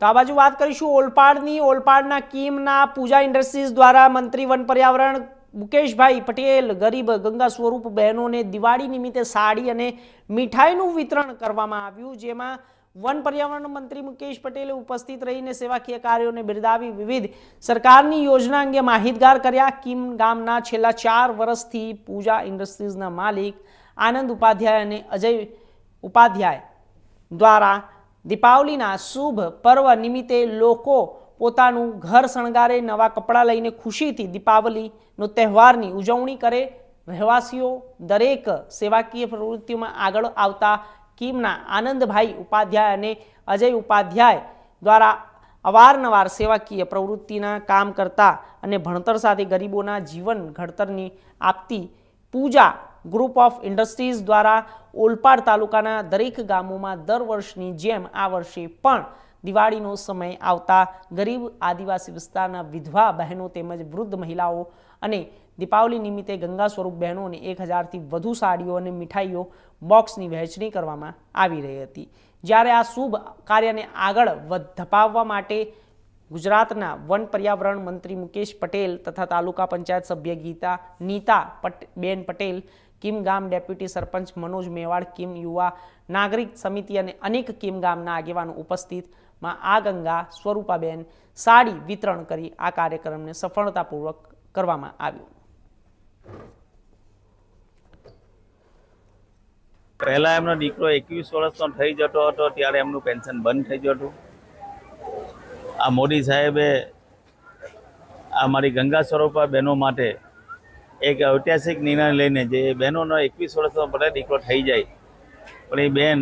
તો આ બાજુ વાત કરીશું ઓલપાડની. ઓલપાડના કીમના પૂજા ઇન્ડસ્ટ્રીઝ દ્વારા મંત્રી વન પર્યાવરણ મુકેશભાઈ પટેલ, ગરીબ ગંગા સ્વરૂપ બહેનોને દિવાળી નિમિત્તે સાડી અને મીઠાઈનું વિતરણ કરવામાં આવ્યું, જેમાં વન પર્યાવરણ મંત્રી મુકેશ પટેલે ઉપસ્થિત રહીને સેવાકીય કાર્યોને બિરદાવી વિવિધ સરકારની યોજના અંગે માહિતગાર કર્યા. કીમ ગામના છેલ્લા ચાર વર્ષથી પૂજા ઇન્ડસ્ટ્રીઝના માલિક આનંદ ઉપાધ્યાય અને અજય ઉપાધ્યાય દ્વારા દીપાવલીના શુભ પર્વ નિમિત્તે લોકો પોતાનું ઘર શણગારે, નવા કપડાં લઈને ખુશીથી દીપાવલીનો તહેવારની ઉજવણી કરે. રહેવાસીઓ દરેક સેવાકીય પ્રવૃત્તિઓમાં આગળ આવતા કીમના આનંદભાઈ ઉપાધ્યાય અને અજય ઉપાધ્યાય દ્વારા અવારનવાર સેવાકીય પ્રવૃત્તિના કામ કરતા અને ભણતર સાથે ગરીબોના જીવન ઘડતરની આપતી પૂજા ગ્રુપ ઓફ ઇન્ડસ્ટ્રીઝ દ્વારા ઓલપાડ તાલુકાના દરેક ગામોમાં દર વર્ષની જેમ આ વર્ષે પણ દિવાળીનો સમય આવતા ગરીબ આદિવાસી વિસ્તારના વિધવા બહેનો તેમજ વૃદ્ધ મહિલાઓ અને દીપાવલી નિમિત્તે ગંગા સ્વરૂપ બહેનોને એક હજારથી વધુ સાડીઓ અને મીઠાઈઓ બોક્સની વહેંચણી કરવામાં આવી રહી હતી. જ્યારે આ શુભ કાર્યને આગળ ધપાવવા માટે ગુજરાતના વન પર્યાવરણ મંત્રી મુકેશ પટેલ તથા તાલુકા પંચાયત સભ્ય ગીતા, નીતા પટ, બેન પટેલ કિમ ગામ ડેપ્યુટી સરપંચ મનોજ મેવાડ, કિમ યુવા નાગરિક સમિતિ અને અનેક કિમ ગામના આગેવાનો ઉપસ્થિતમાં આ ગંગા સ્વરૂપાબેન સાડી વિતરણ કરી આ કાર્યક્રમને સફળતાપૂર્વક કરવામાં આવ્યું. પહેલા એમનો દીકરો એકવીસ વર્ષનો થઈ જતો હતો, ત્યારે એમનું પેન્શન બંધ થઈ જતું આ મોદી સાહેબે આ મારી ગંગા સ્વરૂપા બહેનો માટે એક ઐતિહાસિક નિર્ણય લઈને જે બહેનોનો એકવીસ વર્ષનો ભલે દીકરો થઈ જાય, પણ એ બહેન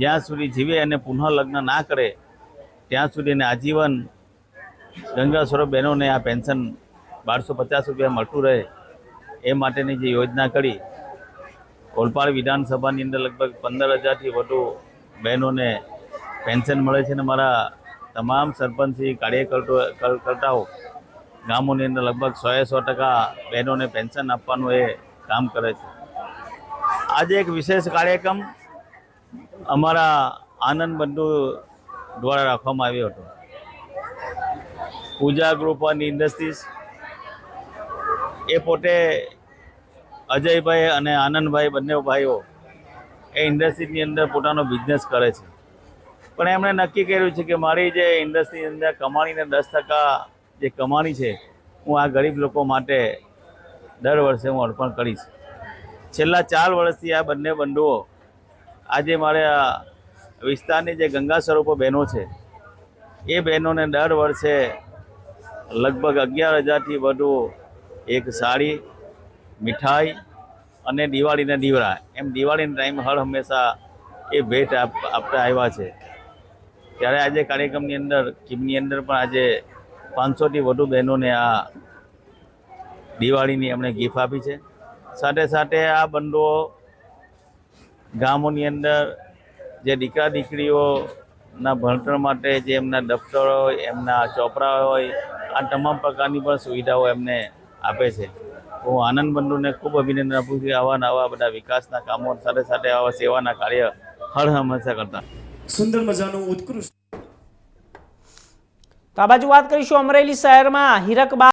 જ્યાં સુધી જીવે અને પુનઃ લગ્ન ના કરે, ત્યાં સુધી એને આજીવન ગંગા સ્વરૂપ બહેનોને આ પેન્શન બારસો પચાસ રૂપિયા મળતું રહે, એ માટેની જે યોજના કરી, ઓલપાડ વિધાનસભાની અંદર લગભગ પંદર હજારથી વધુ બહેનોને પેન્શન મળે છે અને મારા તમામ સરપંચી કાર્યકર્તાઓ ગામોની અંદર લગભગ સોએ સો ટકા બહેનોને પેન્શન આપવાનું એ કામ કરે છે. આજે એક વિશેષ કાર્યક્રમ અમારા આનંદ બંધુ દ્વારા રાખવામાં આવ્યો હતો. પૂજા ગ્રુપ ઓન ઇન્ડસ્ટ્રીઝ એ પોતે અજયભાઈ અને આનંદભાઈ બંને ભાઈઓ એ ઇન્ડસ્ટ્રીની અંદર પોતાનો બિઝનેસ કરે છે. પણ એમણે નક્કી કર્યું છે કે મારી જે ઇન્ડસ્ટ્રીની અંદર કમાણીને દસ ટકા જે કમાણી છે, હું આ ગરીબ લોકો માટે દર વર્ષે હું અર્પણ કરીશ. છેલ્લા ચાર વર્ષથી આ બંને બંધુઓ આજે મારે વિસ્તારની જે ગંગા સ્વરૂપો બહેનો છે, એ બહેનોને દર વર્ષે લગભગ અગિયાર હજારથી વધુ એક સાડી, મીઠાઈ અને દિવાળીના દીવડા. એમ દિવાળીના ટાઈમ હર હંમેશા એ ભેટ આપ આપતા આવ્યા છે. ત્યારે આજે કાર્યક્રમની અંદર, કીમની અંદર પણ આજે પાંચસોથી વધુ બહેનોને આ દિવાળીની એમણે ગિફ્ટ આપી છે. સાથે સાથે આ બંધુઓ ગામોની અંદર જે દીકરા દીકરીઓના ભણતર માટે જે એમના દફતરો હોય, એમના ચોપડા હોય, આ તમામ પ્રકારની પણ સુવિધાઓ એમને આપે છે. હું આનંદ બંધુને ખૂબ અભિનંદન આપું છું આવા નવા બધા વિકાસના કામો સાથે સાથે આવા સેવાના કાર્ય હર હંમેશા કરતા. સુંદર મજાનું ઉત્કૃષ્ટ આ બાજુ વાત કરીશું અમરેલી શહેરમાં હીરકબા